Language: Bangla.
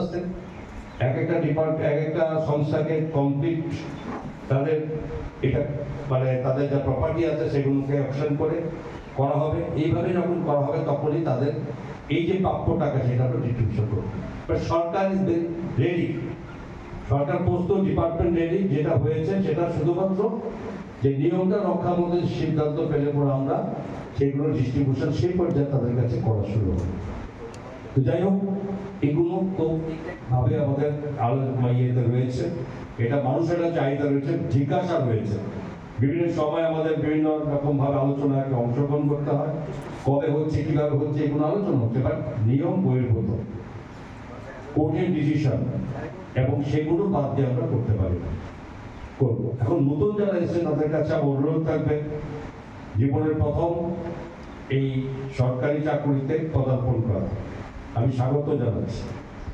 আস্তে। এক একটা এক একটা সংস্থাকে কমপ্লিট তাদের এটা মানে তাদের যা প্রপার্টি আছে সেগুলোকে অপশন করে করা হবে। এইভাবে যখন করা হবে তখনই তাদের এই যে প্রাপ্য টাকা ডিস্ট্রিবিউশন করবে। সরকার ইজ রেডি সরকার প্রস্তুত ডিপার্টমেন্ট রেডি যেটা হয়েছে সেটা শুধুমাত্র যে নিয়মটা রক্ষার মধ্যে সিদ্ধান্ত পেলে পরে আমরা সেগুলো ডিস্ট্রিবিউশন সেই পর্যায়ে তাদের কাছে করা শুরু হবে। যাই হোক, এগুলো তো ভাবে আমাদের ইয়েতে রয়েছে। এটা মানুষের একটা চাহিদা রয়েছে, জিজ্ঞাসা রয়েছে। বিভিন্ন সময় আমাদের বিভিন্ন রকম ভাবে আলোচনায় অংশগ্রহণ করতে হয়। কবে হচ্ছে, কীভাবে হচ্ছে, এগুলো আলোচনা হচ্ছে বাট নিয়ম বহির্ভূত। ডিসিশন এবং সেগুলো বাদ দিয়ে আমরা করতে পারি করব। এখন নতুন যারা এসেছে তাদের কাছে অনুরোধ থাকবে, জীবনের প্রথম এই সরকারি চাকরিতে পদার্পণ করা। আমি স্বাগত জানাচ্ছি